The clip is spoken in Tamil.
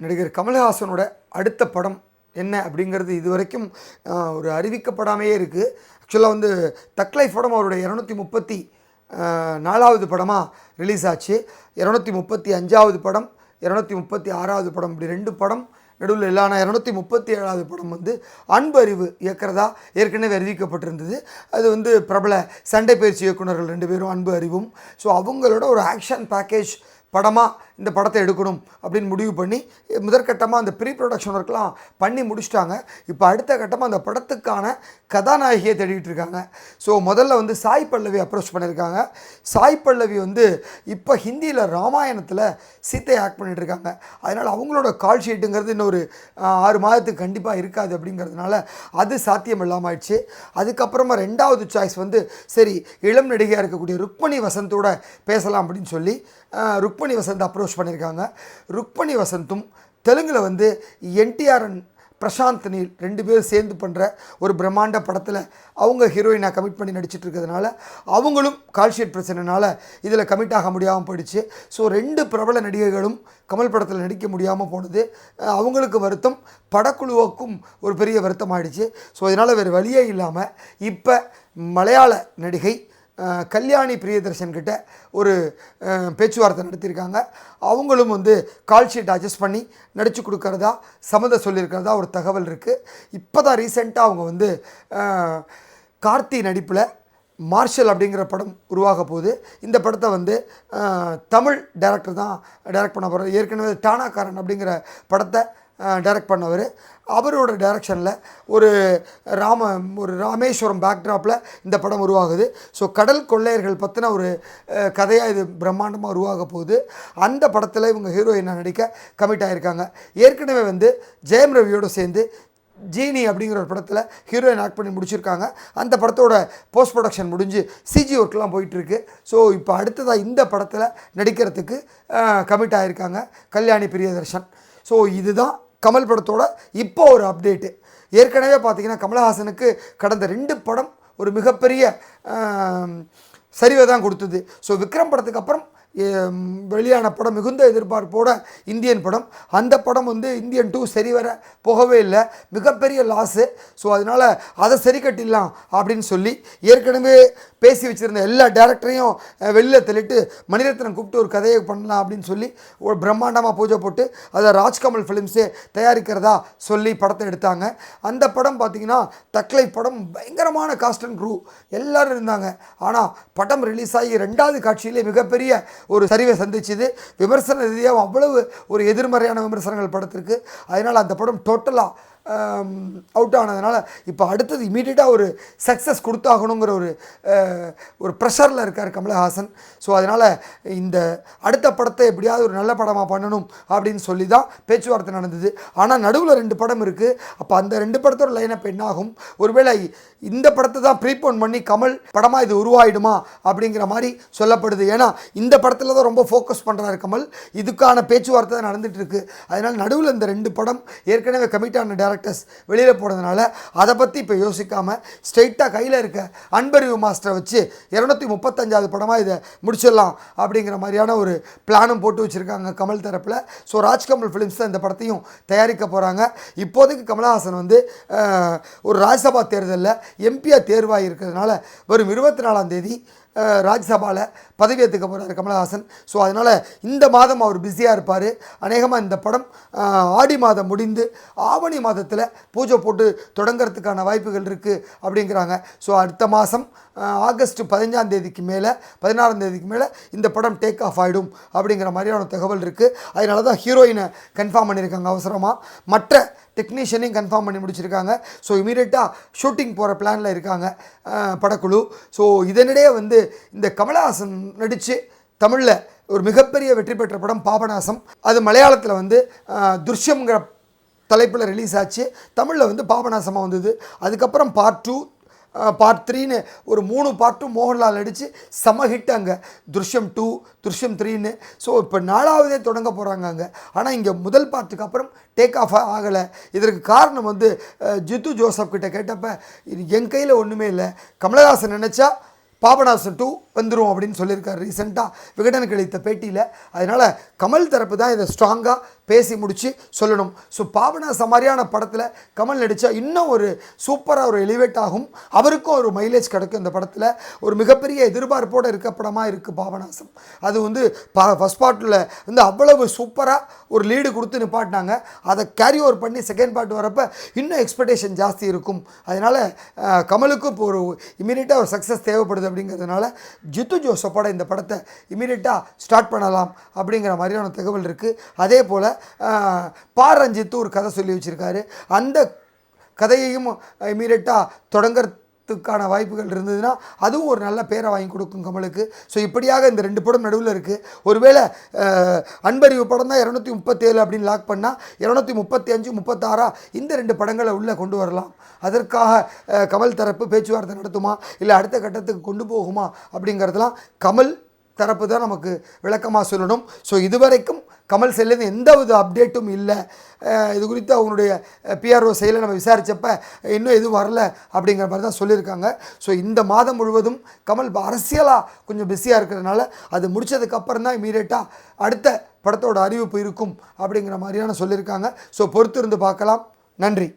நடிகர் கமல்ஹாசனோட அடுத்த படம் என்ன அப்படிங்கிறது இது வரைக்கும் ஒரு அறிவிக்கப்படாமையே இருக்குது ஆக்சுவலாக வந்து தக்லைஃப் படம் அவருடைய இரநூத்தி முப்பத்தி நாலாவது படமாக ரிலீஸ் ஆச்சு. இரநூத்தி முப்பத்தி அஞ்சாவது படம் இரநூத்தி முப்பத்தி ஆறாவது படம் இப்படி ரெண்டு படம் நடுவில் இல்லான இரநூத்தி முப்பத்தி ஏழாவது படம் வந்து அன்பு அறிவு இயக்கிறதா ஏற்கனவே அறிவிக்கப்பட்டிருந்தது. அது வந்து பிரபல சண்டை பயிற்சி இயக்குனர்கள் ரெண்டு பேரும் அன்பு அறிவும். ஸோ அவங்களோட ஒரு ஆக்ஷன் பேக்கேஜ் படமாக இந்த படத்தை எடுக்கணும் அப்படின்னு முடிவு பண்ணி முதற்கட்டமாக அந்த ப்ரீ ப்ரொடக்ஷன் ஒர்க்லாம் பண்ணி முடிச்சிட்டாங்க. இப்போ அடுத்த கட்டமாக அந்த படத்துக்கான கதாநாயகியை தேடிட்டு இருக்காங்க. ஸோ முதல்ல வந்து சாய் பல்லவி அப்ரோச் பண்ணியிருக்காங்க. சாய் பல்லவி வந்து இப்போ ஹிந்தியில் ராமாயணத்தில் சீத்தையை ஆக்ட் பண்ணிட்டு இருக்காங்க. அதனால் அவங்களோட கால் ஷீட்டுங்கிறது இன்னொரு ஆறு மாதத்துக்கு கண்டிப்பாக இருக்காது அப்படிங்கிறதுனால அது சாத்தியம் இல்லாமல் ஆயிடுச்சு. அதுக்கப்புறமா ரெண்டாவது சாய்ஸ் வந்து சரி இளம் நடிகையாக இருக்கக்கூடிய ருக்மணி வசந்தோட பேசலாம் அப்படின்னு சொல்லி ருக் ருக்மணி வசந்த் அப்ரோச் பண்ணியிருக்காங்க. ருக்மணி வசந்தும் தெலுங்கில் வந்து என்டிஆர் அண்ட் பிரசாந்த் நீல் ரெண்டு பேரும் சேர்ந்து பண்ணுற ஒரு பிரம்மாண்ட படத்தில் அவங்க ஹீரோயினாக கமிட் பண்ணி நடிச்சிட்டு இருக்கிறதுனால அவங்களும் கால்ஷீட் பிரச்சனைனால இதில் கமிட் ஆக முடியாமல் போயிடுச்சு. ஸோ ரெண்டு பிரபல நடிகைகளும் கமல் படத்தில் நடிக்க முடியாமல் போனது. அவங்களுக்கு வருத்தம் படக்குழுவுக்கும் ஒரு பெரிய வருத்தம் ஆயிடுச்சு ஸோ இதனால் வேறு வழியே இல்லாமல் இப்போ மலையாள நடிகை கல்யாணி பிரியதர்ஷன் கிட்ட ஒரு பேச்சுவார்த்தை நடத்தியிருக்காங்க. அவங்களும் வந்து கால் ஷீட் அட்ஜஸ்ட் பண்ணி நடித்து கொடுக்கறதா சம்மந்த சொல்லியிருக்கிறதா ஒரு தகவல் இருக்குது இப்போ தான் ரீசெண்டாக அவங்க வந்து கார்த்தி நடிப்பில் மார்ஷல் அப்படிங்கிற படம் உருவாக போகுது. இந்த படத்தை வந்து தமிழ் டைரக்டர் தான் டைரக்ட் பண்ண போகிறார் ஏற்கனவே டானாக்காரன் அப்படிங்கிற படத்தை டைரக்ட் பண்ணவர். அவரோட டைரக்ஷனில் ஒரு ராம ஒரு ராமேஸ்வரம் பேக்ட்ராப்பில் இந்த படம் உருவாகுது. ஸோ கடல் கொள்ளையர்கள் பற்றின ஒரு கதையாக இது பிரம்மாண்டமாக உருவாக போகுது. அந்த படத்தில் இவங்க ஹீரோயினாக நடிக்க கமிட் ஆகியிருக்காங்க ஏற்கனவே வந்து ஜெயம் ரவியோடு சேர்ந்து ஜீனி அப்படிங்கிற ஒரு படத்தில் ஹீரோயின் ஆக்ட் பண்ணி முடிச்சிருக்காங்க. அந்த படத்தோட போஸ்ட் ப்ரொடக்ஷன் முடிஞ்சு சிஜி ஒர்க்லாம் போயிட்டுருக்கு. ஸோ இப்போ அடுத்ததாக இந்த படத்தில் நடிக்கிறதுக்கு கமிட் ஆகியிருக்காங்க கல்யாணி பிரியதர்ஷன். ஸோ இதுதான் கமல் படத்தோட இப்போ ஒரு அப்டேட்டு ஏற்கனவே பார்த்தீங்கன்னா கமலஹாசனுக்கு கடந்த ரெண்டு படம் ஒரு மிகப்பெரிய சரிவை தான் கொடுத்தது. ஸோ விக்ரம் படத்துக்கு அப்புறம் வெளியான படம் மிகுந்த எதிர்பார்ப்போட இந்தியன் படம். அந்த படம் வந்து இந்தியன் டூ சரி வர போகவே இல்லை. மிகப்பெரிய லாஸு ஸோ அதனால் அதை சரி கட்டிடலாம் அப்படின்னு சொல்லி ஏற்கனவே பேசி வச்சுருந்த எல்லா டேரக்டரையும் வெளியில் தள்ளிட்டு மணிரத்னம் கூப்பிட்டு ஒரு கதையை பண்ணலாம் அப்படின்னு சொல்லி ஒரு பிரம்மாண்டமாக பூஜை போட்டு அதை ராஜ்கமல் ஃபிலிம்ஸே தயாரிக்கிறதா சொல்லி படத்தை எடுத்தாங்க. அந்த படம் பார்த்திங்கன்னா தக்லை படம் பயங்கரமான காஸ்ட் அண்ட் க்ரூ எல்லோரும் இருந்தாங்க. ஆனால் படம் ரிலீஸ் ஆகி ரெண்டாவது காட்சியிலே மிகப்பெரிய ஒரு சரிவை சந்திச்சுது. விமர்சன ரீதியாக அவ்வளவு ஒரு எதிர்மறையான விமர்சனங்கள் படத்திற்கு. அதனால் அந்த படம் டோட்டலாக Um, அவுட் ஆனதுனால இப்போ அடுத்தது இமீடியட்டாக ஒரு சக்ஸஸ் கொடுத்தாகணுங்கிற ஒரு uh, ஒரு ப்ரெஷரில் இருக்கார் கமலஹாசன். ஸோ அதனால் இந்த அடுத்த படத்தை எப்படியாவது ஒரு நல்ல படமாக பண்ணணும் அப்படின்னு சொல்லி தான் பேச்சுவார்த்தை நடந்தது. ஆனால் நடுவில் ரெண்டு படம் இருக்குது அப்போ அந்த ரெண்டு படத்தோட லைனப் என்னாகும்? ஒருவேளை இந்த படத்தை தான் ப்ரீபோன் பண்ணி கமல் படமாக இது உருவாயிடுமா அப்படிங்கிற மாதிரி சொல்லப்படுது. ஏன்னா இந்த படத்தில் தான் ரொம்ப ஃபோக்கஸ் பண்ணுறாரு கமல். இதுக்கான பேச்சுவார்த்தை தான் நடந்துகிட்ருக்கு அதனால் நடுவில் இந்த ரெண்டு படம் ஏற்கனவே கமிட்டான டேரக்டர்ஸ் வெளியில் போனதுனால அதை பற்றி இப்போ யோசிக்காமல் ஸ்ட்ரெயிட்டாக கையில் இருக்க அன்பறிவு மாஸ்டரை வச்சு இரநூத்தி முப்பத்தஞ்சாவது படமாக இதை முடிச்சிடலாம் அப்படிங்கிற மாதிரியான ஒரு பிளானும் போட்டு வச்சுருக்காங்க கமல் தரப்பில். ஸோ ராஜ்கமல் ஃபிலிம்ஸ் தான் இந்த படத்தையும் தயாரிக்க போகிறாங்க இப்போதைக்கு கமலஹாசன் வந்து ஒரு ராஜ்யசபா தேர்தலில் எம்பியாக தேர்வாகி இருக்கிறதுனால வரும் இருபத்தி நாலாம் தேதி ராஜ்யசபாவில் பதவி பதவியேற்றுக்க போகிறார் கமலஹாசன். ஸோ அதனால் இந்த மாதம் அவர் பிஸியாக இருப்பார். அநேகமாக இந்த படம் ஆடி மாதம் முடிந்து ஆவணி மாதத்தில் பூஜை போட்டு தொடங்கிறதுக்கான வாய்ப்புகள் இருக்குது அப்படிங்கிறாங்க. ஸோ அடுத்த மாதம் ஆகஸ்ட் பதினஞ்சாம் தேதிக்கு மேலே பதினாறாம் தேதிக்கு மேலே இந்த படம் டேக் ஆஃப் ஆகிடும் அப்படிங்கிற மாதிரியான தகவல் இருக்குது அதனால தான் ஹீரோயினை கன்ஃபார்ம் பண்ணியிருக்காங்க அவசரமாக மற்ற டெக்னீஷியனையும் கன்ஃபார்ம் பண்ணி முடிச்சிருக்காங்க. ஸோ இமீடியட்டாக ஷூட்டிங் போகிற பிளானில் இருக்காங்க படக்குழு. ஸோ இதனிடையே வந்து இந்த கமலஹாசன் நடித்து தமிழில் ஒரு மிகப்பெரிய வெற்றி பெற்ற படம் பாபநாசம். அது மலையாளத்தில் வந்து அஹ், துர்ஷ்யம்ங்கிற தலைப்பில் ரிலீஸ் ஆச்சு. தமிழில் வந்து பாபநாசமாக வந்தது. அதுக்கப்புறம் பார்ட் டூ பார்ட் த்ரீன்னு ஒரு மூணு பார்ட்டும் மோகன்லால் நடித்து செம ஹிட் அங்கே. துர்ஷ்யம் டூ துர்ஷ்யம் த்ரீன்னு ஸோ இப்போ நாலாவதே தொடங்க போகிறாங்க அங்கே. ஆனால் இங்கே முதல் பார்ட்டுக்கு அப்புறம் டேக் ஆஃப் ஆகலை. இதற்கு காரணம் வந்து ஜித்து ஜோசப் கிட்ட கேட்டப்ப என் கையில் ஒன்றுமே இல்லை. கமலஹாசன் நினச்சா பாபநாசம் டூ வந்துடும் அப்படின்னு சொல்லியிருக்காரு ரீசெண்டாக விகடனுக்கு அளித்த பேட்டியில். அதனால் கமல் தரப்பு தான் இதை ஸ்ட்ராங்காக பேசி முடித்து சொல்லணும். ஸோ பாபநாசம் மாதிரியான படத்தில் கமல் நடித்தா இன்னும் ஒரு சூப்பராக ஒரு எலிவேட் ஆகும். அவருக்கும் ஒரு மைலேஜ் கிடைக்கும் இந்த படத்தில். ஒரு மிகப்பெரிய எதிர்பார்ப்போடு இருக்க படமாக இருக்குது பாபநாசம். அது வந்து பா ஃபஸ்ட் பார்ட்டில் வந்து அவ்வளவு சூப்பராக ஒரு லீடு கொடுத்து நிப்பாட்டினாங்க. அதை கேரி ஓவர் பண்ணி செகண்ட் பார்ட் வரப்போ இன்னும் எக்ஸ்பெக்டேஷன் ஜாஸ்தி இருக்கும். அதனால் கமலுக்கும் இப்போ ஒரு இமீடியட்டாக ஒரு சக்ஸஸ் தேவைப்படுது அப்படிங்கிறதுனால ஜித்து ஜோசப்போட இந்த படத்தை இமீடியட்டாக ஸ்டார்ட் பண்ணலாம் அப்படிங்கிற மாதிரியான தகவல் இருக்குது அதே போல் பா. ரஞ்சித்து ஒரு கதை சொல்லி வச்சுருக்காரு. அந்த கதையையும் இமீடியட்டாக தொடங்கறதுக்கான வாய்ப்புகள் இருந்ததுன்னா அதுவும் ஒரு நல்ல பேரை வாங்கி கொடுக்கும் கமலுக்கு. ஸோ இப்படியாக இந்த ரெண்டு படம் நடுவில் இருக்குது ஒருவேளை அன்பறிவு படம் தான் இரநூத்தி முப்பத்தேழு அப்படின்னு லாக் பண்ணால் இரநூத்தி முப்பத்தி அஞ்சு முப்பத்தாறா இந்த ரெண்டு படங்களை உள்ளே கொண்டு வரலாம். அதற்காக கமல் தரப்பு பேச்சுவார்த்தை நடத்துமா? இல்லை அடுத்த கட்டத்துக்கு கொண்டு போகுமா? அப்படிங்கிறதெல்லாம் கமல் தரப்பு தான் நமக்கு விளக்கமாக சொல்லணும். ஸோ இதுவரைக்கும் கமல் செல்லேருந்து எந்த வித அப்டேட்டும் இல்லை இது குறித்து அவங்களுடைய பிஆர்ஓ செயலை நம்ம விசாரித்தப்ப இன்னும் எதுவும் வரல அப்படிங்கிற மாதிரி தான் சொல்லியிருக்காங்க. ஸோ இந்த மாதம் முழுவதும் கமல் இப்போ அரசியலாக கொஞ்சம் பிஸியாக இருக்கிறதுனால அது முடித்ததுக்கப்புறம் தான் இமீடியட்டாக அடுத்த படத்தோட அறிவிப்பு இருக்கும் அப்படிங்கிற மாதிரியான சொல்லியிருக்காங்க. ஸோ பொறுத்திருந்து பார்க்கலாம். நன்றி.